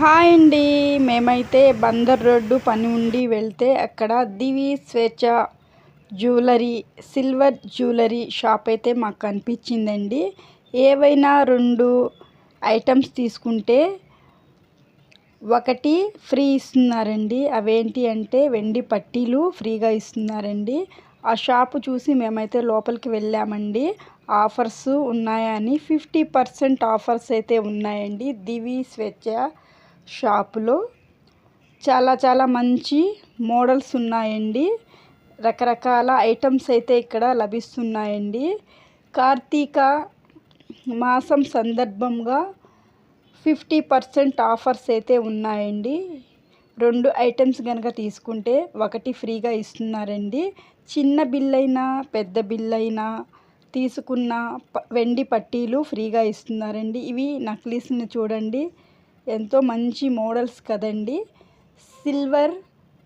Hi అండి. మేమైతే Bandar road పని ఉండి వెళ్తే అక్కడ దివి స్వేచ్ఛ జ్యువెలరీ సిల్వర్ జ్యువెలరీ షాప్ అయితే మాకు కనిపించిందండి. ఏవైనా రెండు ఐటమ్స్ తీసుకుంటే ఒకటి ఫ్రీ ఇస్తున్నారండి. అవేంటి అంటే వెండి పట్టీలు ఫ్రీగా ఇస్తున్నారండి. ఆ షాపు చూసి మేమైతే లోపలికి వెళ్ళామండి. ఆఫర్స్ ఉన్నాయని ఫిఫ్టీ పర్సెంట్ ఆఫర్స్ అయితే ఉన్నాయండి. దివి స్వేచ్ఛ షాపులో చాలా చాలా మంచి మోడల్స్ ఉన్నాయండి. రకరకాల ఐటమ్స్ అయితే ఇక్కడ లభిస్తున్నాయండి. కార్తీక మాసం సందర్భంగా ఫిఫ్టీ పర్సెంట్ ఆఫర్స్ అయితే ఉన్నాయండి. రెండు ఐటమ్స్ కనుక తీసుకుంటే ఒకటి ఫ్రీగా ఇస్తున్నారండి. చిన్న బిల్ అయినా పెద్ద బిల్ అయినా తీసుకున్న వెండి పట్టీలు ఫ్రీగా ఇస్తున్నారండి. ఇవి నక్లీస్ని చూడండి. ఎంతో మంచి మోడల్స్ కదండి. సిల్వర్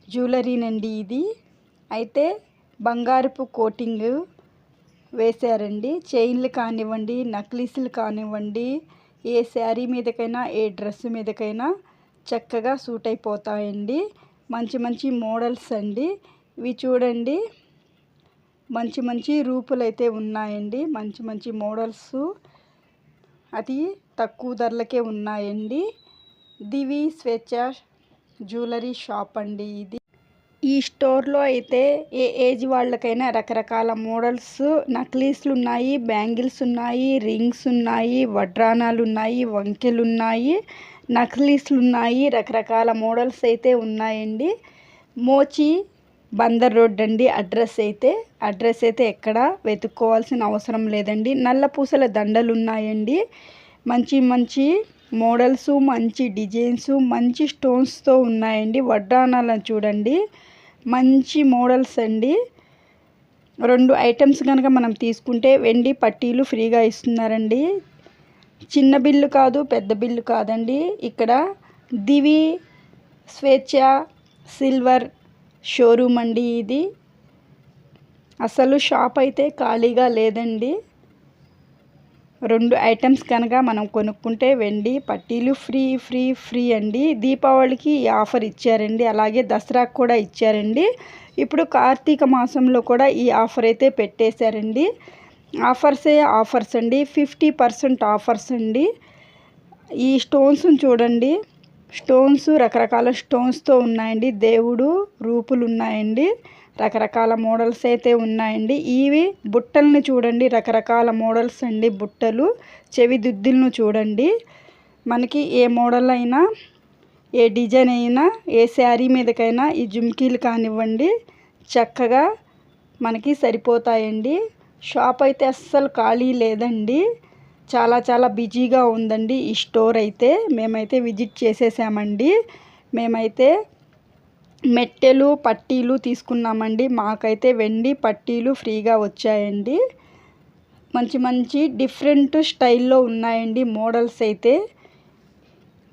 జ్యువెలరీనండి ఇది. అయితే బంగారపు కోటింగ్ వేశారండి. చైన్లు కానివ్వండి నక్లీసులు కానివ్వండి ఏ శారీ మీదకైనా ఏ డ్రెస్ మీదకైనా చక్కగా సూట్ అయిపోతాయండి. మంచి మంచి మోడల్స్ అండి. ఇవి చూడండి. మంచి మంచి రూపులు అయితే ఉన్నాయండి. మంచి మంచి మోడల్స్. అది తక్కువ ధరలకే ఉన్నాయండి. దివి స్వేచ్ఛ జ్యువెలరీ షాప్ అండి ఇది. ఈ స్టోర్లో అయితే ఏ ఏజ్ వాళ్ళకైనా రకరకాల మోడల్స్ నక్లీస్లు ఉన్నాయి బ్యాంగిల్స్ ఉన్నాయి రింగ్స్ ఉన్నాయి వడ్రానాలు ఉన్నాయి వంకెలు ఉన్నాయి నక్లీస్లు ఉన్నాయి రకరకాల మోడల్స్ అయితే ఉన్నాయండి. మోచి బందర్ రోడ్ అండి అడ్రస్ అయితే. అడ్రస్ అయితే ఎక్కడ వెతుక్కోవాల్సిన అవసరం లేదండి. నల్ల పూసల దండలు ఉన్నాయండి. మంచి మంచి మోడల్స్ మంచి డిజైన్స్ మంచి స్టోన్స్తో ఉన్నాయండి. వడ్డానాలను చూడండి. మంచి మోడల్స్ అండి. రెండు ఐటమ్స్ కనుక మనం తీసుకుంటే వెండి పట్టీలు ఫ్రీగా ఇస్తున్నారండి. చిన్న బిల్లు కాదు పెద్ద బిల్లు కాదండి. ఇక్కడ దివి స్వేచ్ఛ సిల్వర్ షోరూమ్ అండి ఇది. అసలు షాప్ అయితే ఖాళీగా లేదండి. రెండు ఐటమ్స్ కనుక మనం కొనుక్కుంటే వెండి పట్టీలు ఫ్రీ ఫ్రీ ఫ్రీ అండి. దీపావళికి ఈ ఆఫర్ ఇచ్చారండి. అలాగే దసరాకు కూడా ఇచ్చారండి. ఇప్పుడు కార్తీక మాసంలో కూడా ఈ ఆఫర్ అయితే పెట్టేశారండి. ఆఫర్సే ఆఫర్స్ అండి. ఫిఫ్టీ పర్సెంట్ ఆఫర్స్ అండి. ఈ స్టోన్స్ని చూడండి. స్టోన్స్ రకరకాల స్టోన్స్తో ఉన్నాయండి. దేవుడు రూపులు ఉన్నాయండి. రకరకాల మోడల్స్ అయితే ఉన్నాయండి. ఇవి బుట్టల్ని చూడండి. రకరకాల మోడల్స్ అండి బుట్టలు. చెవి దుద్దులను చూడండి. మనకి ఏ మోడల్ అయినా ఏ డిజైన్ అయినా ఏ శారీ మీదకైనా ఈ జుమ్కీలు కానివ్వండి చక్కగా మనకి సరిపోతాయండి. షాప్ అయితే అస్సలు ఖాళీ లేదండి. చాలా చాలా బిజీగా ఉందండి ఈ స్టోర్ అయితే. మేమైతే విజిట్ చేసేసామండి. మేమైతే మెట్టెలు పట్టీలు తీసుకున్నామండి. మాకైతే వెండి పట్టీలు ఫ్రీగా వచ్చాయండి. మంచి మంచి డిఫరెంట్ స్టైల్లో ఉన్నాయండి మోడల్స్ అయితే.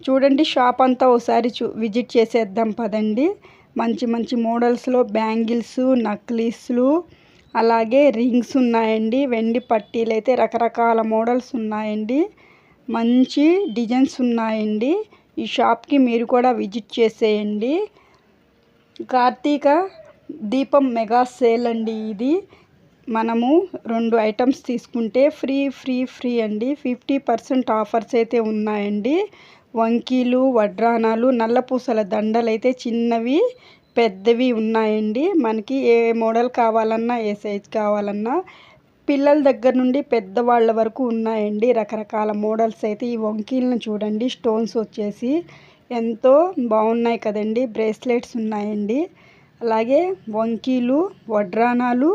చూడండి షాప్ అంతా ఒకసారి చూ విజిట్ చేసేద్దాం పదండి. మంచి మంచి మోడల్స్లో బ్యాంగిల్స్ నక్లీస్లు అలాగే రింగ్స్ ఉన్నాయండి. వెండి పట్టీలు అయితే రకరకాల మోడల్స్ ఉన్నాయండి. మంచి డిజైన్స్ ఉన్నాయండి. ఈ షాప్కి మీరు కూడా విజిట్ చేసేయండి. కార్తీక దీపం మెగా సేల్ అండి ఇది. మనము రెండు ఐటమ్స్ తీసుకుంటే ఫ్రీ ఫ్రీ ఫ్రీ అండి. ఫిఫ్టీ పర్సెంట్ ఆఫర్స్ అయితే ఉన్నాయండి. వంకీలు వడ్రానాలు నల్లపూసల దండలు అయితే చిన్నవి పెద్దవి ఉన్నాయండి. మనకి ఏ మోడల్ కావాలన్నా ఏ సైజ్ కావాలన్నా పిల్లల దగ్గర నుండి పెద్దవాళ్ళ వరకు ఉన్నాయండి. రకరకాల మోడల్స్ అయితే ఈ వంకీలను చూడండి. స్టోన్స్ వచ్చేసి ఎంతో బాగున్నాయి కదండి బ్రేస్లెట్స్ ఉన్నాయండి. అలాగే వంకీలు వడ్రానాలు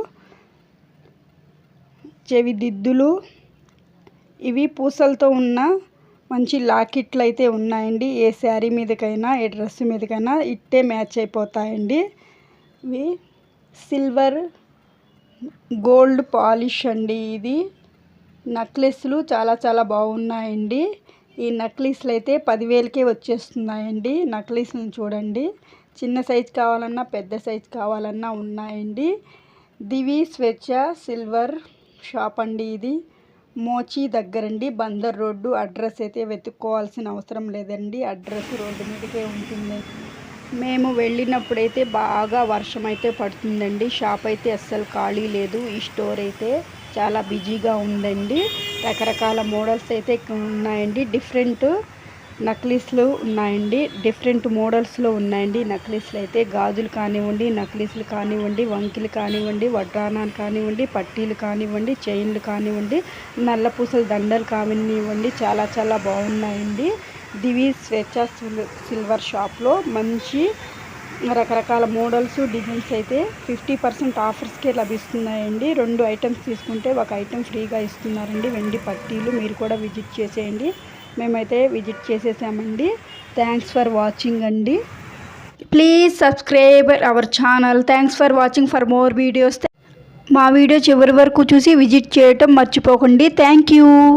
చెవి దిద్దులు ఇవి పూసలతో ఉన్న మంచి లాకెట్లు అయితే ఉన్నాయండి. ఏ శారీ మీదకైనా ఏ డ్రెస్ మీదకైనా ఇట్టే మ్యాచ్ అయిపోతాయండి. ఇవి సిల్వర్ గోల్డ్ పాలిష్ అండి ఇది. నెక్లెస్లు చాలా చాలా బాగున్నాయండి. ఈ నక్లీస్లు అయితే పదివేలకే వచ్చేస్తున్నాయండి. నక్లీస్ని చూడండి. చిన్న సైజ్ కావాలన్నా పెద్ద సైజ్ కావాలన్నా ఉన్నాయండి. దివి స్వేచ్ఛ సిల్వర్ షాప్ అండి ఇది. మోచి దగ్గరండి. బందర్ రోడ్డు అడ్రస్ అయితే వెతుక్కోవాల్సిన అవసరం లేదండి. అడ్రస్ రోడ్డు మీదకే ఉంటుంది. మేము వెళ్ళినప్పుడైతే బాగా వర్షం అయితే పడుతుందండి. షాప్ అయితే అస్సలు ఖాళీ లేదు. ఈ స్టోర్ అయితే చాలా బిజీగా ఉందండి. రకరకాల మోడల్స్ అయితే ఉన్నాయండి. డిఫరెంట్ నక్లీస్లు ఉన్నాయండి. డిఫరెంట్ మోడల్స్లో ఉన్నాయండి. నక్లీస్లు అయితే గాజులు కానివ్వండి నక్లీస్లు కానివ్వండి వంకిలు కానివ్వండి వడ్రానాలు కానివ్వండి పట్టీలు కానివ్వండి చైన్లు కానివ్వండి నల్ల పూసలు దండలు కానివ్వండి చాలా చాలా బాగున్నాయండి. దివి స్వేచ్ఛ సిల్వర్ షాప్లో మంచి రకరకాల మోడల్స్ డిజైన్స్ అయితే ఫిఫ్టీ పర్సెంట్ ఆఫర్స్కే లభిస్తున్నాయండి. రెండు ఐటమ్స్ తీసుకుంటే ఒక ఐటెం ఫ్రీగా ఇస్తున్నారండి. వెండి పట్టీలు మీరు కూడా విజిట్ చేసేయండి. మేమైతే విజిట్ చేసేసామండి. థ్యాంక్స్ ఫర్ వాచింగ్ అండి. Please subscribe our channel thanks for watching for more videos మా వీడియో చివరి వరకు చూసి విజిట్ చేయటం మర్చిపోకండి. Thank you